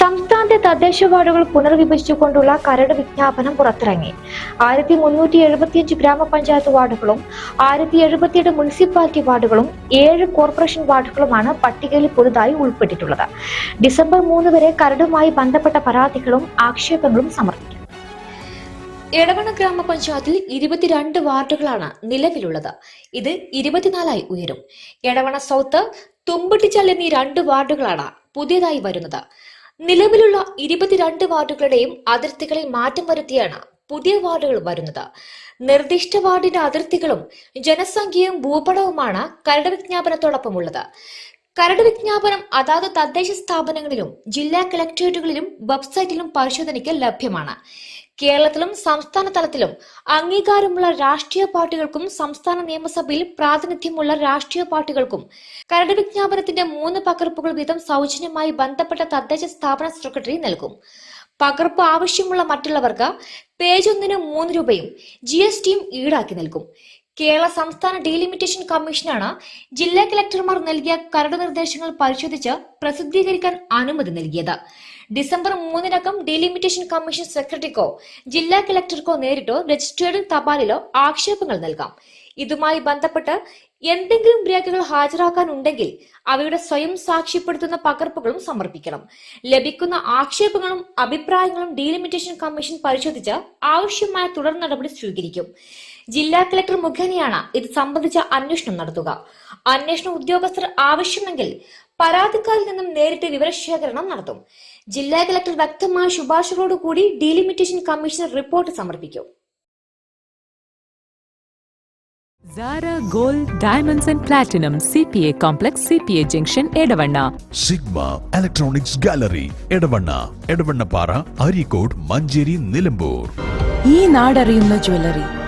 സംസ്ഥാനത്തെ തദ്ദേശ വാർഡുകൾ പുനർവിഭജിച്ചുകൊണ്ടുള്ള കരട് വിജ്ഞാപനം പുറത്തിറങ്ങി. ആയിരത്തി മുന്നൂറ്റി എഴുപത്തിയഞ്ച് ഗ്രാമപഞ്ചായത്ത് വാർഡുകളും ആയിരത്തി എഴുപത്തിയെട്ട് മുനിസിപ്പാലിറ്റി വാർഡുകളും ഏഴ് കോർപ്പറേഷൻ വാർഡുകളുമാണ് പട്ടികയിൽ പുതുതായി ഉൾപ്പെട്ടിട്ടുള്ളത്. ഡിസംബർ മൂന്ന് വരെ കരടുമായി ബന്ധപ്പെട്ട പരാതികളും ആക്ഷേപങ്ങളും സമർപ്പിക്കും. എടവണ ഗ്രാമപഞ്ചായത്തിൽ ഇരുപത്തിരണ്ട് വാർഡുകളാണ് നിലവിലുള്ളത്. ഇത് ഇരുപത്തിനാലായി ഉയരും. എടവണ സൗത്ത് തുമ്പട്ടിച്ചാൽ എന്നീ രണ്ട് വാർഡുകളാണ് പുതിയതായി വരുന്നത്. നിലവിലുള്ള ഇരുപത്തിരണ്ട് വാർഡുകളുടെയും അതിർത്തികളിൽ മാറ്റം വരുത്തിയാണ് പുതിയ വാർഡുകൾ വരുന്നത്. നിർദ്ദിഷ്ട വാർഡിന്റെ അതിർത്തികളും ജനസംഖ്യയും ഭൂപടവുമാണ് കരട് വിജ്ഞാപനത്തോടൊപ്പമുള്ളത്. കരട് വിജ്ഞാപനം അതാത് തദ്ദേശ സ്ഥാപനങ്ങളിലും ജില്ലാ കളക്ടറേറ്റുകളിലും വെബ്സൈറ്റിലും പരിശോധനയ്ക്ക് ലഭ്യമാണ്. കേരളത്തിലും സംസ്ഥാന തലത്തിലും അംഗീകാരമുള്ള രാഷ്ട്രീയ പാർട്ടികൾക്കും സംസ്ഥാന നിയമസഭയിൽ പ്രാതിനിധ്യമുള്ള രാഷ്ട്രീയ പാർട്ടികൾക്കും കരട് വിജ്ഞാപനത്തിന്റെ മൂന്ന് പകർപ്പുകൾ വീതം സൗജന്യമായി ബന്ധപ്പെട്ട തദ്ദേശ സ്ഥാപന സെക്രട്ടറി നൽകും. പകർപ്പ് ആവശ്യമുള്ള മറ്റുള്ളവർക്ക് പേജ് ഒന്നിന് മൂന്ന് രൂപയും ജി എസ് ടിയും ഈടാക്കി നൽകും. കേരള സംസ്ഥാന ഡീലിമിറ്റേഷൻ കമ്മീഷനാണ് ജില്ലാ കലക്ടർമാർ നൽകിയ കരട് നിർദ്ദേശങ്ങൾ പരിശോധിച്ച് പ്രസിദ്ധീകരിക്കാൻ അനുമതി നൽകിയത്. ഡിസംബർ മൂന്നിനകം ഡീലിമിറ്റേഷൻ കമ്മീഷൻ സെക്രട്ടറിക്കോ ജില്ലാ കലക്ടർക്കോ നേരിട്ടോ രജിസ്ട്രേഡ് തപാലിലോ ആക്ഷേപങ്ങൾ നൽകാം. ഇതുമായി ബന്ധപ്പെട്ട് എന്തെങ്കിലും രേഖകൾ ഹാജരാക്കാനുണ്ടെങ്കിൽ അവയുടെ സ്വയം സാക്ഷ്യപ്പെടുത്തുന്ന പകർപ്പുകളും സമർപ്പിക്കണം. ലഭിക്കുന്ന ആക്ഷേപങ്ങളും അഭിപ്രായങ്ങളും ഡീലിമിറ്റേഷൻ കമ്മീഷൻ പരിശോധിച്ച് ആവശ്യമായ തുടർ നടപടി സ്വീകരിക്കും. ജില്ലാ കളക്ടർ മുഖേനയാണ് ഇത് സംബന്ധിച്ച അന്വേഷണം നടത്തുക. അന്വേഷണ ഉദ്യോഗസ്ഥർ ആവശ്യമെങ്കിൽ പരാതിക്കാരിൽ നിന്നും നേരിട്ട് വിവരശേഖരണം നടത്തും. ജില്ലാ കളക്ടർ വ്യക്തമായ ശുപാർശകളോടുകൂടി ഡീലിമിറ്റേഷൻ കമ്മീഷന് റിപ്പോർട്ട് സമർപ്പിക്കും. Zara Gold Diamonds and Platinum CPA Complex CPA Junction Edavanna Sigma electronics gallery Edavanna Edavannappara Areekode Manjeri Nilambur ഈ നാടറിയുന്ന jewellery